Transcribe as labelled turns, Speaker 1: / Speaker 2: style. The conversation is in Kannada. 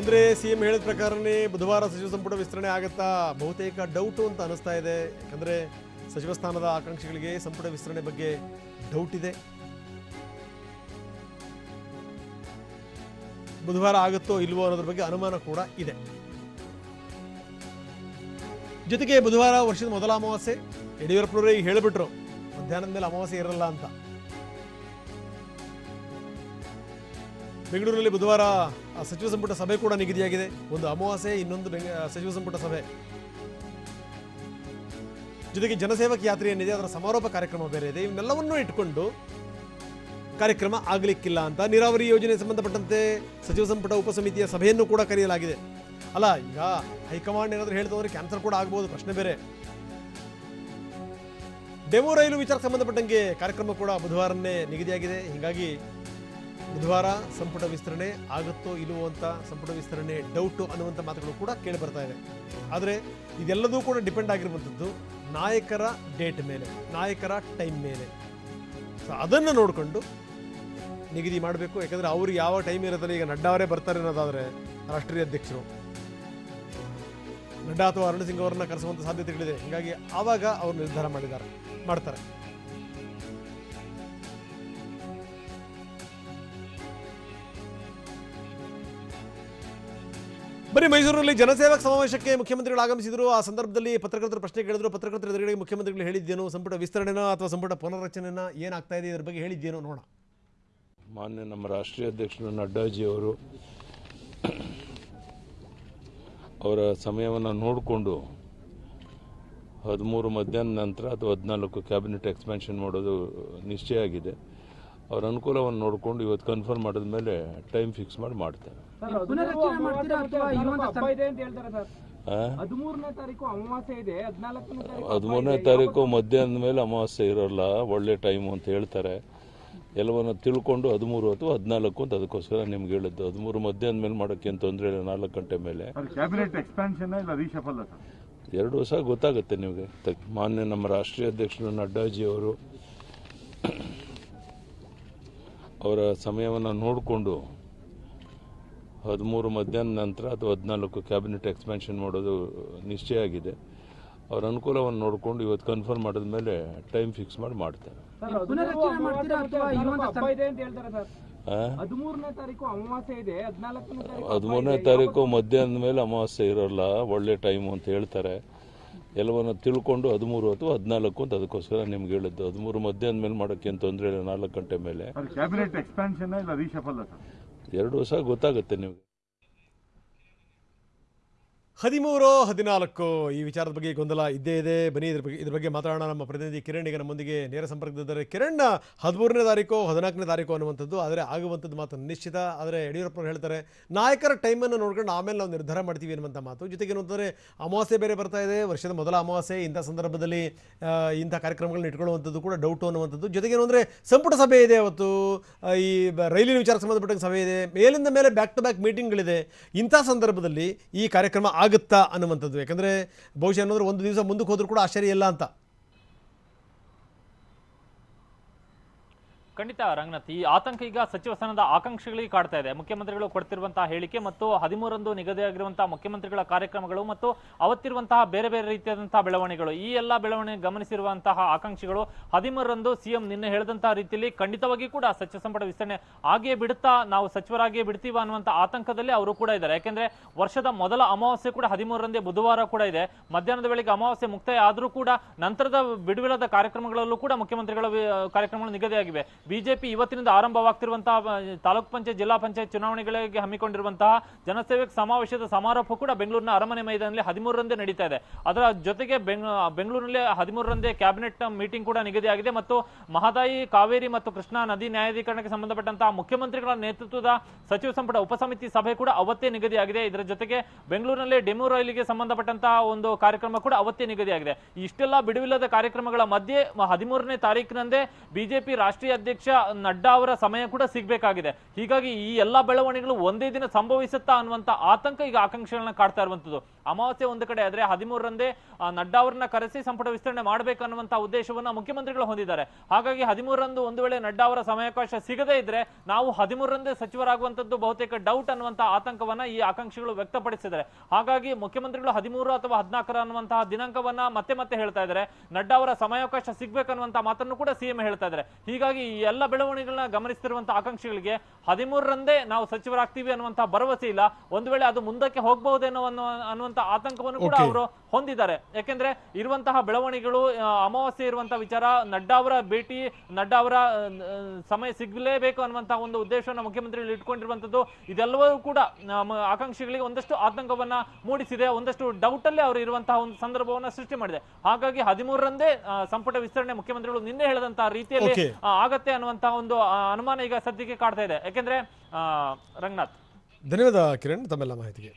Speaker 1: ಅಂದ್ರೆ ಸಿಎಂ ಹೇಳಿದ ಪ್ರಕಾರನೇ ಬುಧವಾರ ಸಚಿವ ಸಂಪುಟ ವಿಸ್ತರಣೆ ಆಗುತ್ತಾ ಬಹುತೇಕ ಡೌಟು ಅಂತ ಅನಿಸ್ತಾ ಇದೆ. ಯಾಕಂದ್ರೆ ಸಚಿವ ಸ್ಥಾನದ ಆಕಾಂಕ್ಷಿಗಳಿಗೆ ಸಂಪುಟ ವಿಸ್ತರಣೆ ಬಗ್ಗೆ ಡೌಟ್ ಇದೆ. ಬುಧವಾರ ಆಗುತ್ತೋ ಇಲ್ವೋ ಅನ್ನೋದ್ರ ಬಗ್ಗೆ ಅನುಮಾನ ಕೂಡ ಇದೆ. ಜೊತೆಗೆ ಬುಧವಾರ ವರ್ಷದ ಮೊದಲ ಅಮಾವಾಸ್ಯೆ, ಯಡಿಯೂರಪ್ಪನವರೇ ಹೇಳಿಬಿಟ್ರು, ಮಧ್ಯಾಹ್ನದ ಮೇಲೆ ಅಮಾವಾಸ್ಯೆ ಇರಲ್ಲ ಅಂತ. ಬೆಂಗಳೂರಿನಲ್ಲಿ ಬುಧವಾರ ಸಚಿವ ಸಂಪುಟ ಸಭೆ ಕೂಡ ನಿಗದಿಯಾಗಿದೆ. ಒಂದು ಅಮಾವಾಸ್ಯೆ, ಇನ್ನೊಂದು ಸಚಿವ ಸಂಪುಟ ಸಭೆ. ಜೊತೆಗೆ ಜನಸೇವಕ ಯಾತ್ರೆ ಏನಿದೆ ಅದರ ಸಮಾರೋಪ ಕಾರ್ಯಕ್ರಮ ಬೇರೆ ಇದೆ. ಇವನ್ನೆಲ್ಲವನ್ನೂ ಇಟ್ಕೊಂಡು ಕಾರ್ಯಕ್ರಮ ಆಗಲಿಕ್ಕಿಲ್ಲ ಅಂತ ನೀರಾವರಿ ಯೋಜನೆ ಸಂಬಂಧಪಟ್ಟಂತೆ ಸಚಿವ ಸಂಪುಟ ಉಪಸಮಿತಿಯ ಸಭೆಯನ್ನು ಕೂಡ ಕರೆಯಲಾಗಿದೆ. ಅಲ್ಲ, ಈಗ ಹೈಕಮಾಂಡ್ ಏನಾದರೂ ಹೇಳ್ತಂದ್ರೆ ಕ್ಯಾನ್ಸರ್ ಕೂಡ ಆಗ್ಬೋದು, ಪ್ರಶ್ನೆ ಬೇರೆ. ಡೆಮೋ ರೈಲು ವಿಚಾರ ಸಂಬಂಧಪಟ್ಟಂಗೆ ಕಾರ್ಯಕ್ರಮ ಕೂಡ ಬುಧವಾರನೇ ನಿಗದಿಯಾಗಿದೆ. ಹೀಗಾಗಿ ಬುಧವಾರ ಸಂಪುಟ ವಿಸ್ತರಣೆ ಆಗುತ್ತೋ ಇಲ್ಲವೋ ಅಂತ ಸಂಪುಟ ವಿಸ್ತರಣೆ ಡೌಟು ಅನ್ನುವಂಥ ಮಾತುಗಳು ಕೂಡ ಕೇಳಿ ಬರ್ತಾ ಇದೆ. ಆದರೆ ಇದೆಲ್ಲದೂ ಕೂಡ ಡಿಪೆಂಡ್ ಆಗಿರುವಂಥದ್ದು ನಾಯಕರ ಡೇಟ್ ಮೇಲೆ, ನಾಯಕರ ಟೈಮ್ ಮೇಲೆ. ಸೊ ಅದನ್ನು ನೋಡಿಕೊಂಡು ನಿಗದಿ ಮಾಡಬೇಕು. ಯಾಕಂದರೆ ಅವರು ಯಾವ ಟೈಮ್ ಇರೋದಲ್ಲ ಈಗ ನಡ್ಡಾ ಅವರೇ ಬರ್ತಾರೆ ಅನ್ನೋದಾದರೆ ರಾಷ್ಟ್ರೀಯ ಅಧ್ಯಕ್ಷರು. ನಡ್ಡಾ ಅಥವಾ ಅರುಣ್ ಸಿಂಗ್ ಅವರನ್ನ ಕರೆಸುವಂಥ ಸಾಧ್ಯತೆಗಳಿದೆ. ಹೀಗಾಗಿ ಆವಾಗ ಅವರು ನಿರ್ಧಾರ ಮಾಡಿದ್ದಾರೆ ಮಾಡ್ತಾರೆ. ಬರೀ ಮೈಸೂರಿನಲ್ಲಿ ಜನಸೇವಕ ಸಮಾವೇಶಕ್ಕೆ ಮುಖ್ಯಮಂತ್ರಿಗಳು ಆಗಮಿಸಿದರು. ಆ ಸಂದರ್ಭದಲ್ಲಿ ಪತ್ರಕರ್ತರು ಪ್ರಶ್ನೆ ಕೇಳಿದ್ರು. ಪತ್ರಕರ್ತರ ಎದುರುಗಡೆ ಮುಖ್ಯಮಂತ್ರಿಗಳು ಹೇಳಿದ್ದೇನು? ಸಂಪುಟ ವಿಸ್ತರಣೆನ ಅಥವಾ ಸಂಪುಟ ಪುನರ್ರಚನೆನ? ಏನಾಗ್ತಾ ಇದೆ? ಇದರ ಬಗ್ಗೆ ಹೇಳಿದ್ದೇನೋ ನೋಡ
Speaker 2: ಮಾನ್ಯ ನಮ್ಮ ರಾಷ್ಟ್ರೀಯ ಅಧ್ಯಕ್ಷರು ನಡ್ಡಾಜಿಯವರು ಅವರ ಸಮಯವನ್ನು ನೋಡಿಕೊಂಡು ಹದಿಮೂರು ಮಧ್ಯಾಹ್ನ ನಂತರ ಅಥವಾ ಹದಿನಾಲ್ಕು ಕ್ಯಾಬಿನೆಟ್ ಎಕ್ಸ್ಪೆನ್ಷನ್ ಮಾಡೋದು ನಿಶ್ಚಯ ಆಗಿದೆ. ಅವರ ಅನುಕೂಲವನ್ನು ನೋಡಿಕೊಂಡು ಇವತ್ತು ಕನ್ಫರ್ಮ್ ಮಾಡಿದ ಮೇಲೆ ಟೈಮ್ ಫಿಕ್ಸ್ ಮಾಡಿ ಮಾಡ್ತಾರೆ
Speaker 3: ಪುನರ್ರಚನೆ ಮಾಡ್ತೀರಾ ಅಥವಾ ಇರುವಂತ
Speaker 4: ಹಬ್ಬ ಇದೆ ಅಂತ ಹೇಳ್ತಾರೆ ಸರ್.
Speaker 2: ಆ?
Speaker 4: ಹದಿಮೂರನೇ ತಾರೀಕು ಅಮಾವಾಸ್ಯೆ ಇದೆ ಹದಿನಾಲ್ಕನೇ ತಾರೀಕು
Speaker 2: ಹದಿಮೂರನೇ ತಾರೀಕು ಮಧ್ಯಾಹ್ನದ ಮೇಲೆ ಅಮಾವಾಸ್ಯೆ ಇರೋಲ್ಲ ಒಳ್ಳೆ ಟೈಮು ಅಂತ ಹೇಳ್ತಾರೆ. ಎಲ್ಲವನ್ನ ತಿಳ್ಕೊಂಡು ಹದಿಮೂರು ಅಥವಾ ಹದಿನಾಲ್ಕು ಅಂತ ಅದಕ್ಕೋಸ್ಕರ ನಿಮ್ಗೆ ಹೇಳಿದ್ದು. ಹದಿಮೂರು ಮಧ್ಯಾಹ್ನ ಮೇಲೆ ಮಾಡೋಕ್ಕೆ ಏನು ತೊಂದರೆ ಇಲ್ಲ ನಾಲ್ಕು ಗಂಟೆ ಮೇಲೆ.
Speaker 5: ಅದು ಕ್ಯಾಬಿನೆಟ್ ಎಕ್ಸ್ಪಾನ್ಷನ್ ಇಲ್ಲ ರೀಶಫಲ್ ಸರ್?
Speaker 2: ಎರಡು ವರ್ಷ ಗೊತ್ತಾಗುತ್ತೆ ನಿಮಗೆ. ಮಾನ್ಯ ನಮ್ಮ ರಾಷ್ಟ್ರೀಯ ಅಧ್ಯಕ್ಷರು ನಡ್ಡಾಜಿ ಅವರ ಸಮಯವನ್ನು ನೋಡಿಕೊಂಡು ಹದಿಮೂರು ಮಧ್ಯಾಹ್ನ ನಂತರ ಅಥವಾ ಹದಿನಾಲ್ಕು ಕ್ಯಾಬಿನೆಟ್ ಎಕ್ಸ್ಪೆನ್ಷನ್ ಮಾಡೋದು ನಿಶ್ಚಯ ಆಗಿದೆ. ಅವರ ಅನುಕೂಲವನ್ನು ನೋಡಿಕೊಂಡು ಇವತ್ತು ಕನ್ಫರ್ಮ್ ಮಾಡಿದ ಮೇಲೆ ಟೈಮ್ ಫಿಕ್ಸ್ ಮಾಡಿ
Speaker 4: ತಾರೀಕು
Speaker 2: ಹದಿಮೂರನೇ ತಾರೀಕು ಮಧ್ಯಾಹ್ನದ ಮೇಲೆ ಅಮಾವಾಸ್ಯೆ ಇರೋಲ್ಲ ಒಳ್ಳೆ ಟೈಮು ಅಂತ ಹೇಳ್ತಾರೆ. ಎಲ್ಲವನ್ನ ತಿಳ್ಕೊಂಡು ಹದಿಮೂರು ಅಥವಾ ಹದಿನಾಲ್ಕು ಅಂತ ಅದಕ್ಕೋಸ್ಕರ ನಿಮ್ಗೆ ಹೇಳಿದ್ದು. ಹದಿಮೂರು ಮಧ್ಯಾಹ್ನ ಮೇಲೆ ಮಾಡೋಕ್ಕೆ ಏನು ತೊಂದರೆ ಇಲ್ಲ ನಾಲ್ಕು ಗಂಟೆ ಮೇಲೆ. ಎರಡು ವರ್ಷ ಗೊತ್ತಾಗುತ್ತೆ ನಿಮಗೆ.
Speaker 1: ಹದಿಮೂರು, ಹದಿನಾಲ್ಕು ಈ ವಿಚಾರದ ಬಗ್ಗೆ ಗೊಂದಲ ಇದ್ದೇ ಇದೆ. ಬನ್ನಿ, ಇದ್ರ ಬಗ್ಗೆ ಇದ್ರ ಬಗ್ಗೆ ಮಾತಾಡೋಣ. ನಮ್ಮ ಪ್ರತಿನಿಧಿ ಕಿರಣ್ ಈಗ ನಮ್ಮೊಂದಿಗೆ ನೇರ ಸಂಪರ್ಕದಿದ್ದಾರೆ ಕಿರಣ್ ಹದಿಮೂರನೇ ತಾರೀಕು, ಹದಿನಾಲ್ಕನೇ ತಾರೀಕು ಅನ್ನುವಂಥದ್ದು, ಆದರೆ ಆಗುವಂಥದ್ದು ಮಾತು ನಿಶ್ಚಿತ. ಆದರೆ ಯಡಿಯೂರಪ್ಪನವ್ರು ಹೇಳ್ತಾರೆ, ನಾಯಕರ ಟೈಮನ್ನು ನೋಡ್ಕೊಂಡು ಆಮೇಲೆ ನಾವು ನಿರ್ಧಾರ ಮಾಡ್ತೀವಿ ಅನ್ನುವಂಥ ಮಾತು. ಜೊತೆಗೆ ಏನು ಅಂತಂದರೆ ಅಮಾವಾಸ್ಯೆ ಬೇರೆ ಬರ್ತಾ ಇದೆ. ವರ್ಷದ ಮೊದಲ ಅಮಾವಾಸ್ಯೆ, ಇಂಥ ಸಂದರ್ಭದಲ್ಲಿ ಇಂಥ ಕಾರ್ಯಕ್ರಮಗಳನ್ನ ಇಟ್ಕೊಳ್ಳುವಂಥದ್ದು ಕೂಡ ಡೌಟು ಅನ್ನುವಂಥದ್ದು. ಜೊತೆಗೆ ಏನು ಅಂದರೆ ಸಂಪುಟ ಸಭೆ ಇದೆ ಅವತ್ತು. ಈ ರೈಲಿನ ವಿಚಾರ ಸಂಬಂಧಪಟ್ಟ ಸಭೆ ಇದೆ. ಮೇಲಿಂದ ಮೇಲೆ ಬ್ಯಾಕ್ ಟು ಬ್ಯಾಕ್ ಮೀಟಿಂಗ್ಗಳಿದೆ ಇಂಥ ಸಂದರ್ಭದಲ್ಲಿ ಈ ಕಾರ್ಯಕ್ರಮ ಆಗುತ್ತಾ ಅನ್ನುವಂಥದ್ದು. ಯಾಕಂದರೆ ಬಹುಶಃ ಅನ್ನೋದ್ರೆ ಒಂದು ದಿವಸ ಮುಂದಕ್ಕೆ ಹೋದರೂ ಕೂಡ ಆಶ್ಚರ್ಯ ಇಲ್ಲ ಅಂತ.
Speaker 6: ಖಂಡಿತ ರಂಗನಾಥ್, ಈ ಆತಂಕ ಈಗ ಸಚಿವ ಸ್ಥಾನದ ಆಕಾಂಕ್ಷಿಗಳಿಗೆ ಕಾಡ್ತಾ ಇದೆ. ಮುಖ್ಯಮಂತ್ರಿಗಳು ಕೊಡ್ತಿರುವಂತಹ ಹೇಳಿಕೆ ಮತ್ತು ಹದಿಮೂರರಂದು ನಿಗದಿಯಾಗಿರುವಂತಹ ಮುಖ್ಯಮಂತ್ರಿಗಳ ಕಾರ್ಯಕ್ರಮಗಳು ಮತ್ತು ಅವತ್ತಿರುವಂತಹ ಬೇರೆ ಬೇರೆ ರೀತಿಯಾದಂತಹ ಬೆಳವಣಿಗೆಗಳು. ಈ ಎಲ್ಲ ಬೆಳವಣಿಗೆ ಗಮನಿಸಿರುವಂತಹ ಆಕಾಂಕ್ಷಿಗಳು ಹದಿಮೂರರಂದು ಸಿಎಂ ನಿನ್ನೆ ಹೇಳಿದಂತಹ ರೀತಿಯಲ್ಲಿ ಖಂಡಿತವಾಗಿ ಕೂಡ ಸಚಿವ ಸಂಪುಟ ವಿಸ್ತರಣೆ ಹಾಗೆ ಬಿಡುತ್ತಾ ನಾವು ಸಚಿವರಾಗಿಯೇ ಬಿಡ್ತೀವ ಅನ್ನುವಂಥ ಆತಂಕದಲ್ಲಿ ಅವರು ಕೂಡ ಇದ್ದಾರೆ. ಯಾಕೆಂದ್ರೆ ವರ್ಷದ ಮೊದಲ ಅಮಾವಾಸ್ಯೆ ಕೂಡ ಹದಿಮೂರರಂದೇ ಬುಧವಾರ ಕೂಡ ಇದೆ. ಮಧ್ಯಾಹ್ನದ ವೇಳೆಗೆ ಅಮಾವಾಸ್ಯೆ ಮುಕ್ತಾಯ ಆದರೂ ಕೂಡ ನಂತರದ ಬಿಡುವಿಲ್ಲದ ಕಾರ್ಯಕ್ರಮಗಳಲ್ಲೂ ಕೂಡ ಮುಖ್ಯಮಂತ್ರಿಗಳ, ಕಾರ್ಯಕ್ರಮಗಳು ನಿಗದಿಯಾಗಿವೆ. ಬಿಜೆಪಿ ಇವತ್ತಿನಿಂದ ಆರಂಭವಾಗ್ತಿರುವಂತಹ ತಾಲೂಕು ಪಂಚಾಯತ್, ಜಿಲ್ಲಾ ಪಂಚಾಯತ್ ಚುನಾವಣೆಗಳಿಗೆ ಹಮ್ಮಿಕೊಂಡಿರುವಂತಹ ಜನಸೇವಕ ಸಮಾವೇಶದ ಸಮಾರೋಪ ಕೂಡ ಬೆಂಗಳೂರಿನ ಅರಮನೆ ಮೈದಾನದಲ್ಲಿ ಹದಿಮೂರರಂದೇ ನಡೀತಾ ಇದೆ. ಅದರ ಜೊತೆಗೆ ಬೆಂಗ್ ಬೆಂಗಳೂರಿನಲ್ಲಿ ಹದಿಮೂರರಂದೇ ಕ್ಯಾಬಿನೆಟ್ ಮೀಟಿಂಗ್ ಕೂಡ ನಿಗದಿಯಾಗಿದೆ ಮತ್ತು ಮಹದಾಯಿ, ಕಾವೇರಿ ಮತ್ತು ಕೃಷ್ಣಾ ನದಿ ನ್ಯಾಯಾಧೀಕರಣಕ್ಕೆ ಸಂಬಂಧಪಟ್ಟಂತಹ ಮುಖ್ಯಮಂತ್ರಿಗಳ ನೇತೃತ್ವದ ಸಚಿವ ಸಂಪುಟ ಉಪಸಮಿತಿ ಸಭೆ ಕೂಡ ಅವತ್ತೇ ನಿಗದಿಯಾಗಿದೆ. ಇದರ ಜೊತೆಗೆ ಬೆಂಗಳೂರಿನಲ್ಲಿ ಡೆಮೋ ರೈಲಿಗೆ ಸಂಬಂಧಪಟ್ಟಂತಹ ಒಂದು ಕಾರ್ಯಕ್ರಮ ಕೂಡ ಅವತ್ತೇ ನಿಗದಿಯಾಗಿದೆ. ಇಷ್ಟೆಲ್ಲ ಬಿಡುವಿಲ್ಲದ ಕಾರ್ಯಕ್ರಮಗಳ ಮಧ್ಯೆ ಹದಿಮೂರನೇ ತಾರೀಕಿನಂದೇ ಬಿಜೆಪಿ ರಾಷ್ಟ್ರೀಯ ನಡ್ಡಾ ಅವರ ಸಮಯ ಕೂಡ ಸಿಗಬೇಕಾಗಿದೆ. ಹೀಗಾಗಿ ಈ ಎಲ್ಲ ಬೆಳವಣಿಗೆಗಳು ಒಂದೇ ದಿನ ಸಂಭವಿಸುತ್ತಾ ಅನ್ನುವಂತ ಆತಂಕ ಈಗ ಆಕಾಂಕ್ಷೆಗಳನ್ನ ಕಾಡ್ತಾ ಇರುವಂತದ್ದು ಅಮಾವಾಸ್ಯೆ ಒಂದು ಕಡೆ ಆದರೆ ಹದಿಮೂರರಂದೇ ನಡ್ಡಾ ಅವರನ್ನ ಕರೆಸಿ ಸಂಪುಟ ವಿಸ್ತರಣೆ ಮಾಡಬೇಕು ಅನ್ನುವಂತ ಉದ್ದೇಶವನ್ನ ಮುಖ್ಯಮಂತ್ರಿಗಳು ಹೊಂದಿದ್ದಾರೆ. ಹಾಗಾಗಿ ಹದಿಮೂರರಂದು ಒಂದು ವೇಳೆ ನಡ್ಡಾ ಅವರ ಸಮಯಾವಕಾಶ ಸಿಗದೇ ಇದ್ರೆ ನಾವು ಹದಿಮೂರರಂದೇ ಸಚಿವರಾಗುವಂತದ್ದು ಬಹುತೇಕ ಡೌಟ್ ಅನ್ನುವಂತ ಆತಂಕವನ್ನ ಈ ಆಕಾಂಕ್ಷಿಗಳು ವ್ಯಕ್ತಪಡಿಸಿದ್ದಾರೆ. ಹಾಗಾಗಿ ಮುಖ್ಯಮಂತ್ರಿಗಳು ಹದಿಮೂರು ಅಥವಾ ಹದಿನಾಲ್ಕರ ಅನ್ನುವಂತಹ ದಿನಾಂಕವನ್ನ ಮತ್ತೆ ಮತ್ತೆ ಹೇಳ್ತಾ ಇದ್ದಾರೆ. ನಡ್ಡಾ ಅವರ ಸಮಯಾವಕಾಶ ಸಿಗ್ಬೇಕನ್ನುವಂತ ಮಾತನ್ನು ಕೂಡ ಸಿಎಂ ಹೇಳ್ತಾ ಇದ್ದಾರೆ. ಹೀಗಾಗಿ ಈ ಎಲ್ಲ ಬೆಳವಣಿಗೆಗಳನ್ನ ಗಮನಿಸ್ತಿರುವಂತಹ ಆಕಾಂಕ್ಷಿಗಳಿಗೆ ಹದಿಮೂರರಂದೇ ನಾವು ಸಚಿವರಾಗ್ತೀವಿ ಅನ್ನುವಂತಹ ಭರವಸೆ ಇಲ್ಲ. ಒಂದು ವೇಳೆ ಅದು ಮುಂದಕ್ಕೆ ಹೋಗಬಹುದೇನೋ ಅನ್ನೋ ಅನ್ನುವಂತ ಆತಂಕವನ್ನು ಕೂಡ. ಅವರು ಹೊಂದಿದ್ದಾರೆ. ಯಾಕೆಂದ್ರೆ ಇರುವಂತಹ ಬೆಳವಣಿಗೆಗಳು ಅಮಾವಾಸ್ಯೆ ಇರುವಂತಹ ವಿಚಾರ ನಡ್ಡಾ ಅವರ ಭೇಟಿ ನಡ್ಡಾ ಅವರ ಸಮಯ ಸಿಗಲೇಬೇಕು ಅನ್ನುವಂತಹ ಒಂದು ಉದ್ದೇಶವನ್ನು ಮುಖ್ಯಮಂತ್ರಿಗಳು ಇಟ್ಕೊಂಡಿರುವಂತದ್ದು ಇದೆಲ್ಲವೂ ಕೂಡ ಆಕಾಂಕ್ಷಿಗಳಿಗೆ ಒಂದಷ್ಟು ಆತಂಕವನ್ನ ಮೂಡಿಸಿದೆ ಒಂದಷ್ಟು ಡೌಟ್ ಅಲ್ಲಿ ಅವರು ಇರುವಂತಹ ಒಂದು ಸಂದರ್ಭವನ್ನ ಸೃಷ್ಟಿ ಮಾಡಿದೆ. ಹಾಗಾಗಿ ಹದಿಮೂರರಂದೇ ಸಂಪುಟ ವಿಸ್ತರಣೆ ಮುಖ್ಯಮಂತ್ರಿಗಳು ನಿನ್ನೆ ಹೇಳದಂತಹ ರೀತಿಯಲ್ಲಿ ಆಗತ್ತೆ ಅನ್ನುವಂತಹ ಒಂದು ಅನುಮಾನ ಈಗ ಸದ್ಯಕ್ಕೆ ಕಾಡ್ತಾ ಇದೆ. ಯಾಕೆಂದ್ರೆ ರಂಗನಾಥ್.
Speaker 1: ಧನ್ಯವಾದ ಕಿರಣ್ ತಮ್ಮೆಲ್ಲ ಮಾಹಿತಿಗೆ.